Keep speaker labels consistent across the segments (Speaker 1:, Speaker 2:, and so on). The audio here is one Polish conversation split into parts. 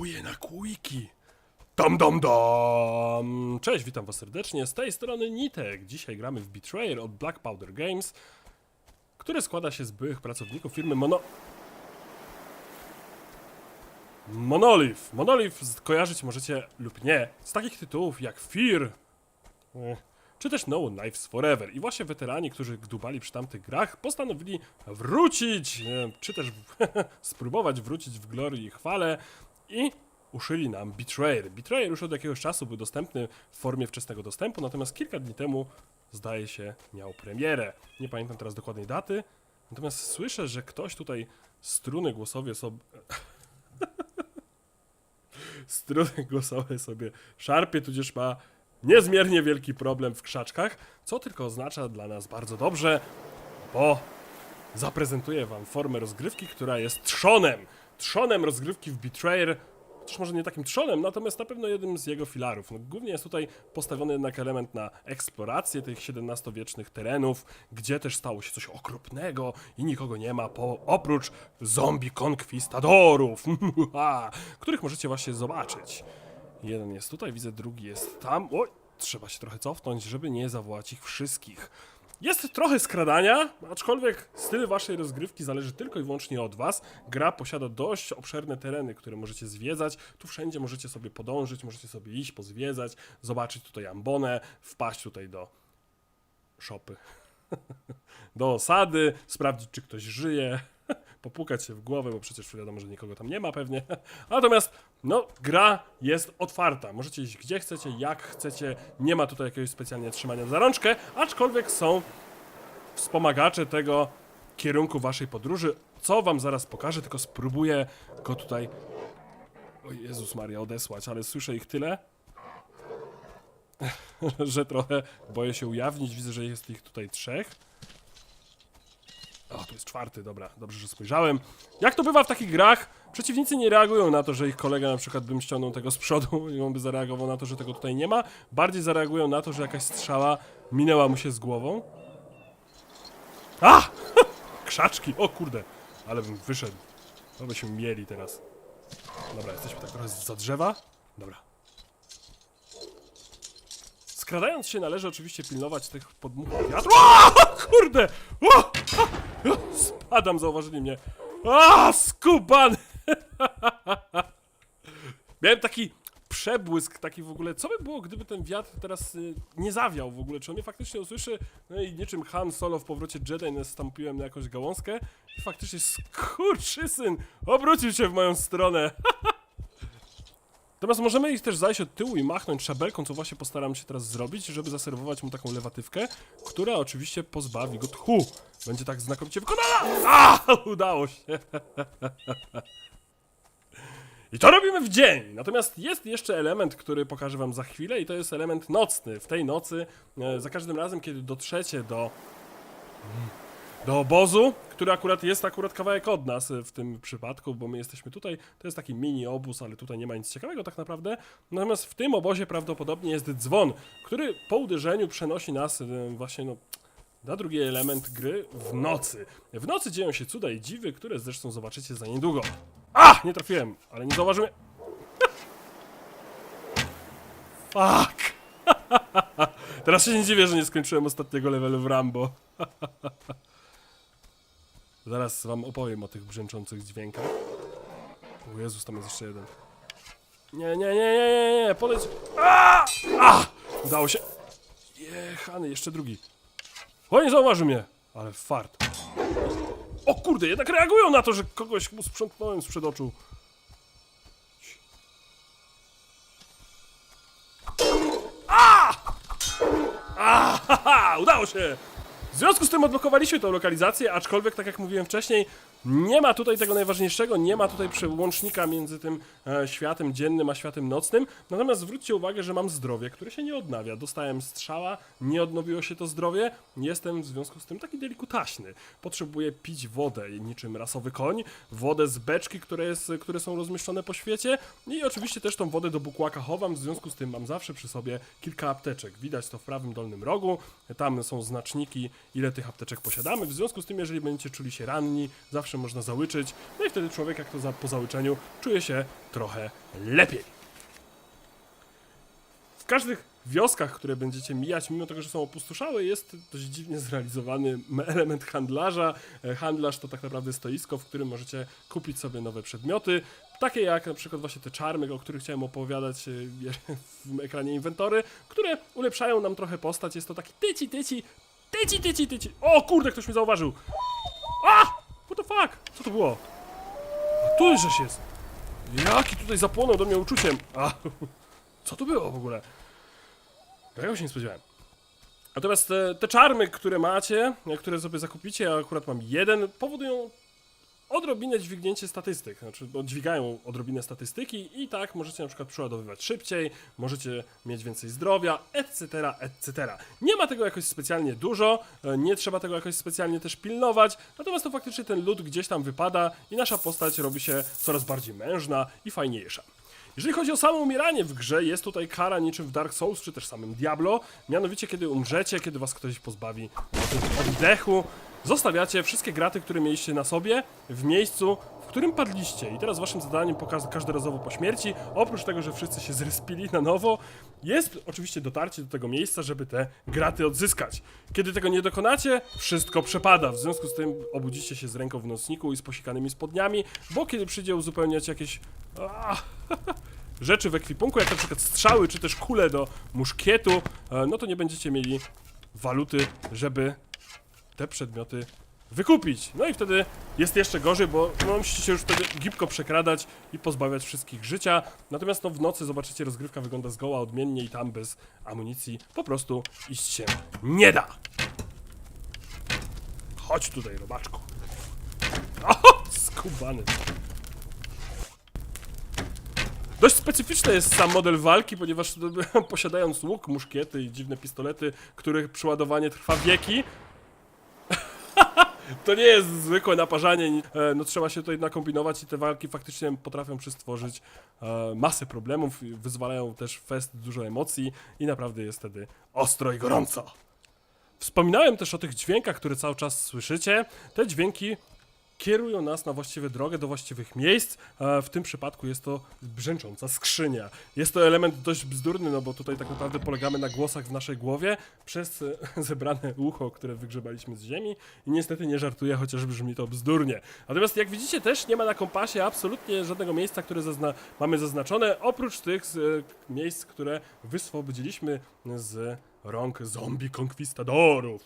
Speaker 1: Poluję na kujki. Dam, dam, dam! Cześć, witam was serdecznie. Z tej strony Nitek. Dzisiaj gramy w Betrayer od Black Powder Games, który składa się z byłych pracowników firmy Mono... Monolith. Monolith kojarzyć możecie lub nie z takich tytułów jak Fear, eh, czy też No Knives Forever. I właśnie weterani, którzy gdubali przy tamtych grach, postanowili wrócić, e, czy też spróbować wrócić w glorii i chwale i uszyli nam Betrayer. Betrayer już od jakiegoś czasu był dostępny w formie wczesnego dostępu, natomiast kilka dni temu, zdaje się, miał premierę. Nie pamiętam teraz dokładnej daty, natomiast słyszę, że ktoś tutaj struny głosowe sobie... struny głosowe sobie szarpie, tudzież ma niezmiernie wielki problem w krzaczkach, co tylko oznacza dla nas bardzo dobrze, bo zaprezentuję wam formę rozgrywki, która jest trzonem. Trzonem rozgrywki w Betrayer. Chociaż może nie takim trzonem, natomiast na pewno jednym z jego filarów. No, głównie jest tutaj postawiony jednak element na eksplorację tych XVII-wiecznych terenów, gdzie też stało się coś okropnego i nikogo nie ma po, oprócz zombie konkwistadorów, których możecie właśnie zobaczyć. Jeden jest tutaj, widzę, drugi jest tam. Oj, trzeba się trochę cofnąć, żeby nie zawołać ich wszystkich. Jest trochę skradania, aczkolwiek styl waszej rozgrywki zależy tylko i wyłącznie od was. Gra posiada dość obszerne tereny, które możecie zwiedzać. Tu wszędzie możecie sobie podążyć, możecie sobie iść, pozwiedzać, zobaczyć tutaj ambonę, wpaść tutaj do szopy, do osady, sprawdzić, czy ktoś żyje, popukać się w głowę, bo przecież wiadomo, że nikogo tam nie ma pewnie. Natomiast, no, gra jest otwarta. Możecie iść gdzie chcecie, jak chcecie. Nie ma tutaj jakiegoś specjalnie trzymania za rączkę, aczkolwiek są wspomagacze tego kierunku waszej podróży, co wam zaraz pokażę, tylko spróbuję go tutaj, o Jezus Maria, odesłać, ale słyszę ich tyle, że trochę boję się ujawnić. Widzę, że jest ich tutaj trzech. O, tu jest czwarty, dobra, dobrze, że spojrzałem. Jak to bywa w takich grach, przeciwnicy nie reagują na to, że ich kolega na przykład bym ściągnął tego z przodu i on by zareagował na to, że tego tutaj nie ma. Bardziej zareagują na to, że jakaś strzała minęła mu się z głową. A! Krzaczki, o kurde, ale bym wyszedł. To byśmy mieli teraz. Dobra, jesteśmy tak trochę za drzewa. Dobra. Skradając się należy oczywiście pilnować tych podmuchów wiatru. O, kurde! O! A! O! Spadam, zauważyli mnie. A, skubany! Miałem taki przebłysk, taki w ogóle. Co by było, gdyby ten wiatr teraz y, nie zawiał w ogóle? Czy on mnie faktycznie usłyszy? No i niczym Han Solo w powrocie Jedi nastąpiłem na jakąś gałązkę i faktycznie skurczysyn obrócił się w moją stronę. Natomiast możemy ich też zajść od tyłu i machnąć szabelką, co właśnie postaram się teraz zrobić, żeby zaserwować mu taką lewatywkę, która oczywiście pozbawi go tchu. Będzie tak znakomicie wykonana! A, udało się! I to robimy w dzień. Natomiast jest jeszcze element, który pokażę wam za chwilę i to jest element nocny. W tej nocy, e, za każdym razem, kiedy dotrzecie do do obozu, który akurat jest akurat kawałek od nas e, w tym przypadku, bo my jesteśmy tutaj. To jest taki mini obóz, ale tutaj nie ma nic ciekawego tak naprawdę. Natomiast w tym obozie prawdopodobnie jest dzwon, który po uderzeniu przenosi nas e, właśnie no, na drugi element gry w nocy. W nocy dzieją się cuda i dziwy, które zresztą zobaczycie za niedługo. A! Nie trafiłem, ale nie zauważyłem. Fuck! Teraz się nie dziwię, że nie skończyłem ostatniego levelu w Rambo. Zaraz wam opowiem o tych brzęczących dźwiękach. O Jezus, tam jest jeszcze jeden. Nie, nie, nie, nie, nie, nie, poleć. A! A! Udało się. Jechany, jeszcze drugi. O, nie zauważy mnie. Ale fart. O kurde, jednak reagują na to, że kogoś mu sprzątnąłem sprzed oczu. A! Haha, udało się! W związku z tym odblokowaliśmy tą lokalizację, aczkolwiek, tak jak mówiłem wcześniej, nie ma tutaj tego najważniejszego, nie ma tutaj przełącznika między tym e, światem dziennym a światem nocnym. Natomiast zwróćcie uwagę, że mam zdrowie, które się nie odnawia. Dostałem strzała, nie odnowiło się to zdrowie, jestem w związku z tym taki delikutaśny. Potrzebuję pić wodę, niczym rasowy koń, wodę z beczki, które, jest, które są rozmieszczone po świecie i oczywiście też tą wodę do bukłaka chowam, w związku z tym mam zawsze przy sobie kilka apteczek. Widać to w prawym dolnym rogu, tam są znaczniki, ile tych apteczek posiadamy. W związku z tym, jeżeli będziecie czuli się ranni, zawsze zawsze można załyczyć, no i wtedy człowiek, jak to za, po załyczeniu, czuje się trochę lepiej. W każdych wioskach, które będziecie mijać, mimo tego, że są opustoszałe, jest dość dziwnie zrealizowany element handlarza. E, Handlarz to tak naprawdę stoisko, w którym możecie kupić sobie nowe przedmioty, takie jak na przykład właśnie te czarmy, o których chciałem opowiadać e, w ekranie inwentory, które ulepszają nam trochę postać. Jest to taki tyci, tyci, tyci, tyci, tyci. O kurde, ktoś mnie zauważył. A! Fuck? Co to było? A tu żeś jest. Jaki tutaj zapłonął do mnie uczuciem. A, co to było w ogóle? Tego się nie spodziewałem. Natomiast te, te czarmy, które macie, które sobie zakupicie, ja akurat mam jeden, powodują odrobinę dźwignięcie statystyk. Znaczy, dźwigają odrobinę statystyki i tak możecie na przykład przeładowywać szybciej, możecie mieć więcej zdrowia, etc., etc. Nie ma tego jakoś specjalnie dużo, e, nie trzeba tego jakoś specjalnie też pilnować, natomiast to faktycznie ten lód gdzieś tam wypada i nasza postać robi się coraz bardziej mężna i fajniejsza. Jeżeli chodzi o samo umieranie w grze, jest tutaj kara niczym w Dark Souls, czy też samym Diablo. Mianowicie, kiedy umrzecie, kiedy was ktoś pozbawi oddechu, zostawiacie wszystkie graty, które mieliście na sobie, w miejscu, w którym padliście. I teraz waszym zadaniem pokaz- każdorazowo po śmierci, oprócz tego, że wszyscy się zrespili na nowo, jest oczywiście dotarcie do tego miejsca, żeby te graty odzyskać. Kiedy tego nie dokonacie, wszystko przepada. W związku z tym obudzicie się z ręką w nocniku i z posikanymi spodniami, bo kiedy przyjdzie uzupełniać jakieś... Rzeczy w ekwipunku, jak na przykład strzały, czy też kule do muszkietu, e, no to nie będziecie mieli waluty, żeby te przedmioty wykupić. No i wtedy jest jeszcze gorzej, bo no, musicie się już wtedy gipko przekradać i pozbawiać wszystkich życia. Natomiast no, w nocy zobaczycie, rozgrywka wygląda zgoła odmiennie i tam bez amunicji po prostu iść się nie da. Chodź tutaj, robaczku. O, skubany. Dość specyficzny jest sam model walki, ponieważ posiadając łuk, muszkiety i dziwne pistolety, których przeładowanie trwa wieki, to nie jest zwykłe naparzanie, e, no trzeba się tutaj nakombinować i te walki faktycznie potrafią przystworzyć e, masę problemów, wyzwalają też fest dużo emocji i naprawdę jest wtedy ostro i gorąco. Wspominałem też o tych dźwiękach, które cały czas słyszycie. Te dźwięki kierują nas na właściwe drogę, do właściwych miejsc. E, W tym przypadku jest to brzęcząca skrzynia. Jest to element dość bzdurny, no bo tutaj tak naprawdę polegamy na głosach w naszej głowie przez e, zebrane ucho, które wygrzebaliśmy z ziemi i niestety nie żartuję, chociaż brzmi to bzdurnie. Natomiast jak widzicie też nie ma na kompasie absolutnie żadnego miejsca, które zazna mamy zaznaczone, oprócz tych e, miejsc, które wyswobodziliśmy z rąk zombie konkwistadorów.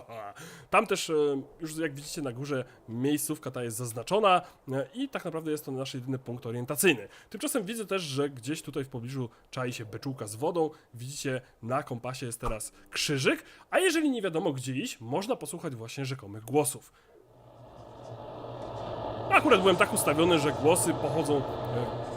Speaker 1: Tam też, e, już jak widzicie na górze, miejscówka ta jest zaznaczona e, i tak naprawdę jest to nasz jedyny punkt orientacyjny. Tymczasem widzę też, że gdzieś tutaj w pobliżu czai się beczułka z wodą. Widzicie, na kompasie jest teraz krzyżyk, a jeżeli nie wiadomo gdzie iść, można posłuchać właśnie rzekomych głosów. Akurat byłem tak ustawiony, że głosy pochodzą,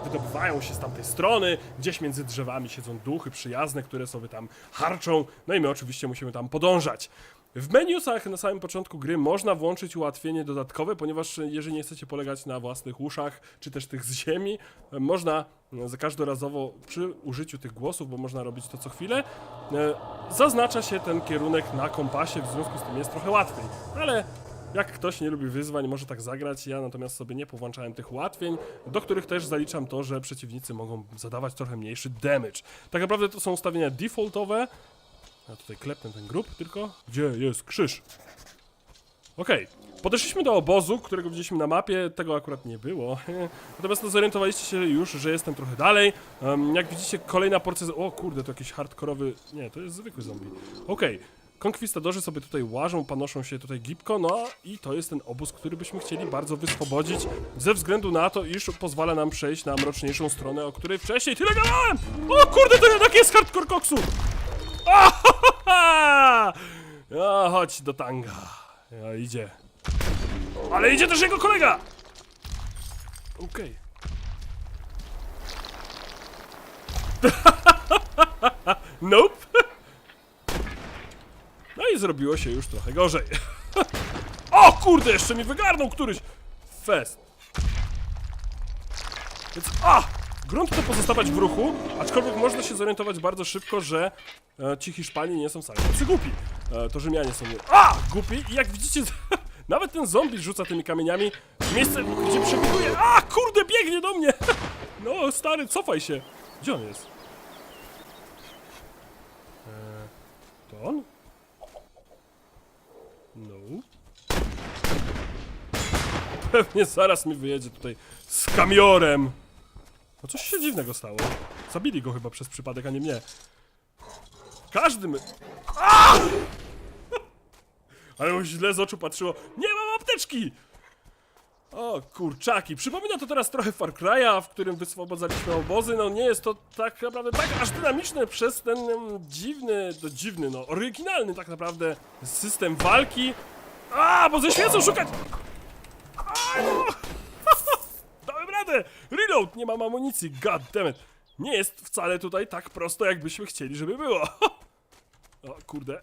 Speaker 1: wydobywają się z tamtej strony, gdzieś między drzewami siedzą duchy przyjazne, które sobie tam harczą, no i my oczywiście musimy tam podążać. W menusach na samym początku gry można włączyć ułatwienie dodatkowe, ponieważ jeżeli nie chcecie polegać na własnych uszach, czy też tych z ziemi, można za każdorazowo przy użyciu tych głosów, bo można robić to co chwilę, e, zaznacza się ten kierunek na kompasie, w związku z tym jest trochę łatwiej. Ale jak ktoś nie lubi wyzwań, może tak zagrać. Ja natomiast sobie nie powłączałem tych ułatwień, do których też zaliczam to, że przeciwnicy mogą zadawać trochę mniejszy damage. Tak naprawdę to są ustawienia defaultowe. Ja tutaj klepnę ten grób tylko. Gdzie jest krzyż? Okej. Podeszliśmy do obozu, którego widzieliśmy na mapie, tego akurat nie było. Natomiast no, zorientowaliście się już, że jestem trochę dalej. Em, jak widzicie, kolejna porcja. O kurde, to jakiś hardkorowy. Nie, to jest zwykły zombie. Okej. Konkwistadorzy sobie tutaj łażą, panoszą się tutaj gipko, no i to jest ten obóz, który byśmy chcieli bardzo wyswobodzić, ze względu na to, iż pozwala nam przejść na mroczniejszą stronę, o której wcześniej tyle gadałem! O kurde, to jednak jest hardcore koksu! Ahaha! No, chodź do tanga. Ja, idzie. Ale idzie też jego kolega! Okej. nope. Zrobiło się już trochę gorzej. o kurde, jeszcze mi wygarnął któryś. Fest. Więc a! Grunt to pozostawać w ruchu, aczkolwiek można się zorientować bardzo szybko, że e, ci Hiszpanie nie są sami tacy głupi. E, to Rzymianie są a! głupi i jak widzicie Nawet ten zombie rzuca tymi kamieniami w miejsce, gdzie przebuduje. A, kurde, biegnie do mnie! No, stary, cofaj się. Gdzie on jest? Eee, to on? No. Pewnie zaraz mi wyjedzie tutaj z kamiorem. No coś się dziwnego stało. Zabili go chyba przez przypadek, a nie mnie. Każdy my... Ale mu źle z oczu patrzyło. Nie mam apteczki! O, kurczaki. Przypomina to teraz trochę Far Cry'a, w którym wyswobodzaliśmy obozy. No nie jest to tak naprawdę tak aż dynamiczne przez ten em, dziwny, no dziwny, no oryginalny tak naprawdę system walki. A, bo ze świecą szukać! No. Dałem radę! Reload! Nie mam amunicji, god damn it. Nie jest wcale tutaj tak prosto, jakbyśmy chcieli, żeby było. O, kurde.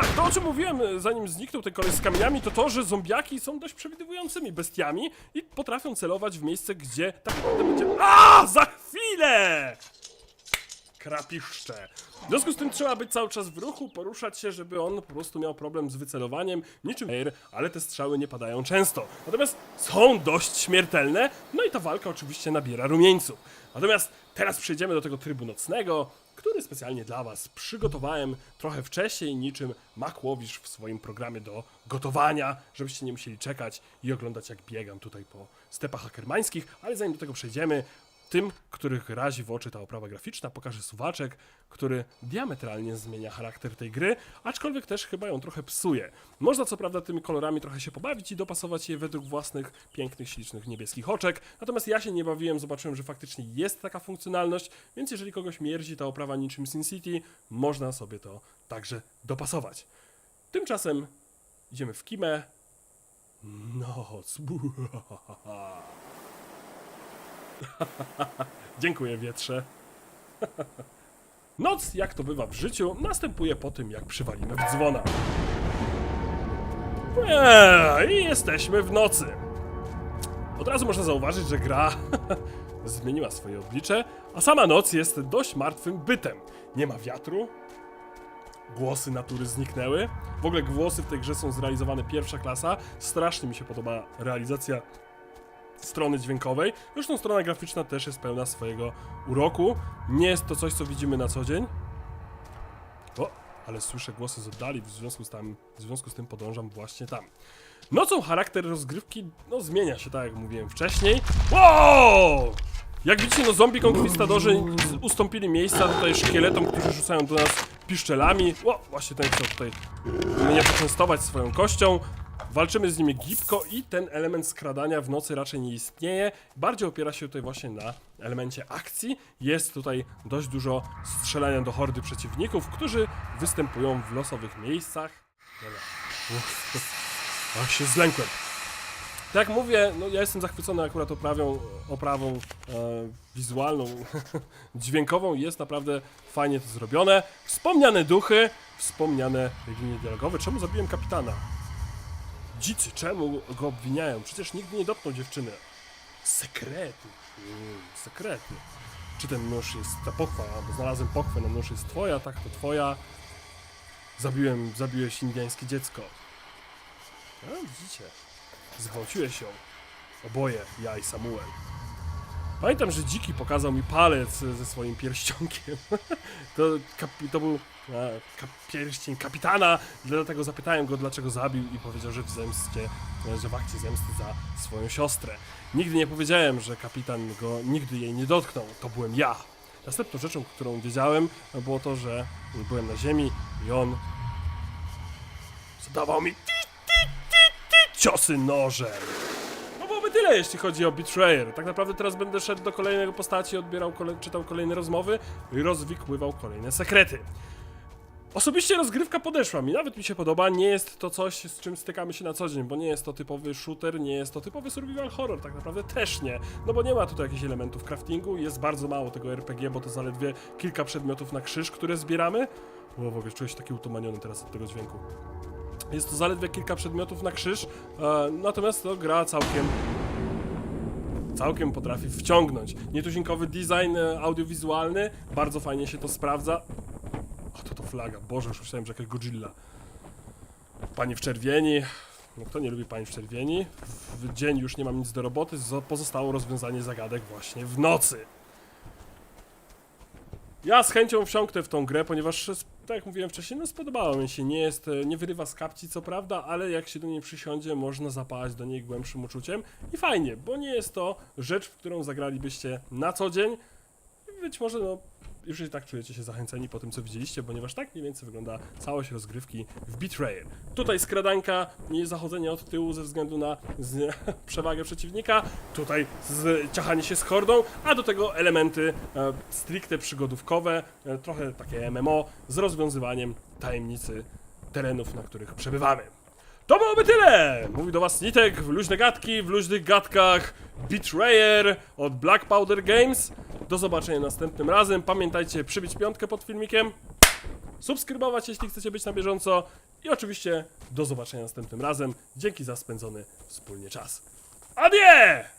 Speaker 1: Tak, to o czym mówiłem, e, zanim zniknął ten koleś z kamieniami, to to, że zombiaki są dość przewidywującymi bestiami i potrafią celować w miejsce, gdzie tak naprawdę będzie... A, za chwilę! Krapiszcze. W związku z tym trzeba być cały czas w ruchu, poruszać się, żeby on po prostu miał problem z wycelowaniem, niczym air, ale te strzały nie padają często. Natomiast są dość śmiertelne, no i ta walka oczywiście nabiera rumieńców. Natomiast teraz przejdziemy do tego trybu nocnego, który specjalnie dla Was przygotowałem trochę wcześniej, niczym Makłowicz w swoim programie do gotowania, żebyście nie musieli czekać i oglądać jak biegam tutaj po stepach hakermańskich, ale zanim do tego przejdziemy, tym, których razi w oczy ta oprawa graficzna, pokażę suwaczek, który diametralnie zmienia charakter tej gry, aczkolwiek też chyba ją trochę psuje. Można co prawda tymi kolorami trochę się pobawić i dopasować je według własnych pięknych, ślicznych niebieskich oczek, natomiast ja się nie bawiłem, zobaczyłem, że faktycznie jest taka funkcjonalność, więc jeżeli kogoś mierzi ta oprawa niczym Sin City, można sobie to także dopasować. Tymczasem idziemy w kimę. Noc. Dziękuję, wietrze. Noc, jak to bywa w życiu, następuje po tym, jak przywalimy w dzwona. Eee, I jesteśmy w nocy. Od razu można zauważyć, że gra zmieniła swoje oblicze, a sama noc jest dość martwym bytem. Nie ma wiatru, głosy natury zniknęły. W ogóle głosy w tej grze są zrealizowane pierwsza klasa. Strasznie mi się podoba realizacja strony dźwiękowej. Zresztą strona graficzna też jest pełna swojego uroku. Nie jest to coś, co widzimy na co dzień. O, ale słyszę głosy z oddali, w związku z, tam, w związku z tym podążam właśnie tam. Nocą charakter rozgrywki no, zmienia się, tak jak mówiłem wcześniej. Wow! Jak widzicie, no zombie konkwistadorzy ustąpili miejsca tutaj szkieletom, którzy rzucają do nas piszczelami. O, właśnie ten chce tutaj mnie poczęstować swoją kością. Walczymy z nimi gibko i ten element skradania w nocy raczej nie istnieje. Bardziej opiera się tutaj właśnie na elemencie akcji. Jest tutaj dość dużo strzelania do hordy przeciwników, którzy występują w losowych miejscach. Dobra. Uff. Ach, się zlękłem. Tak jak mówię, no ja jestem zachwycony akurat oprawą, oprawą e, wizualną, dźwiękową jest naprawdę fajnie to zrobione. Wspomniane duchy, wspomniane linie dialogowe. Czemu zabiłem kapitana? Dzicy, czemu go obwiniają? Przecież nigdy nie dotknął dziewczyny. Sekretny. Mm, sekretny. Czy ten nóż jest ta pochwa, bo znalazłem pochwę na nóż jest twoja, tak to twoja. Zabiłem, zabiłeś indiańskie dziecko. A, widzicie. Zgwałciłeś ją. Oboje, ja i Samuel. Pamiętam, że Dziki pokazał mi palec ze swoim pierścionkiem. to, to był kap- pierścień kapitana, dlatego zapytałem go, dlaczego zabił i powiedział, że w zemście, e, że w akcie zemsty za swoją siostrę. Nigdy nie powiedziałem, że kapitan go nigdy jej nie dotknął. To byłem ja. Następną rzeczą, którą wiedziałem, było to, że byłem na ziemi i on zadawał mi ciosy nożem. No byłoby tyle, jeśli chodzi o Betrayer. Tak naprawdę teraz będę szedł do kolejnego postaci, odbierał, kole czytał kolejne rozmowy i rozwikływał kolejne sekrety. Osobiście rozgrywka podeszła mi, nawet mi się podoba. Nie jest to coś, z czym stykamy się na co dzień, bo nie jest to typowy shooter, nie jest to typowy survival horror, tak naprawdę też nie. No bo nie ma tutaj jakichś elementów craftingu, jest bardzo mało tego RPG, bo to zaledwie kilka przedmiotów na krzyż, które zbieramy. O, w ogóle czuję się taki utumaniony teraz od tego dźwięku. Jest to zaledwie kilka przedmiotów na krzyż, e, natomiast to gra całkiem całkiem potrafi wciągnąć. Nietuzinkowy design e, audiowizualny, bardzo fajnie się to sprawdza. O, to to flaga, Boże, już myślałem, że jakaś Godzilla. Pani w czerwieni, No, kto nie lubi państw czerwieni? W dzień już nie mam nic do roboty, zo- pozostało rozwiązanie zagadek właśnie w nocy. Ja z chęcią wsiąknę w tą grę, ponieważ, tak jak mówiłem wcześniej, no spodobało mi się. Nie jest, nie wyrywa z kapci, co prawda, ale jak się do niej przysiądzie, można zapałać do niej głębszym uczuciem. I fajnie, bo nie jest to rzecz, w którą zagralibyście na co dzień. Być może, no, już i tak czujecie się zachęceni po tym, co widzieliście, ponieważ tak mniej więcej wygląda całość rozgrywki w Betrayal. Tutaj skradanka i zachodzenie od tyłu ze względu na przewagę przeciwnika, tutaj z, ciachanie się z hordą, a do tego elementy e, stricte przygodówkowe, e, trochę takie MMO z rozwiązywaniem tajemnicy terenów, na których przebywamy. To byłoby tyle! Mówi do was Nitek w luźne gadki, w luźnych gadkach Betrayer od Black Powder Games. Do zobaczenia następnym razem. Pamiętajcie przybić piątkę pod filmikiem, subskrybować jeśli chcecie być na bieżąco i oczywiście do zobaczenia następnym razem. Dzięki za spędzony wspólnie czas. Adie!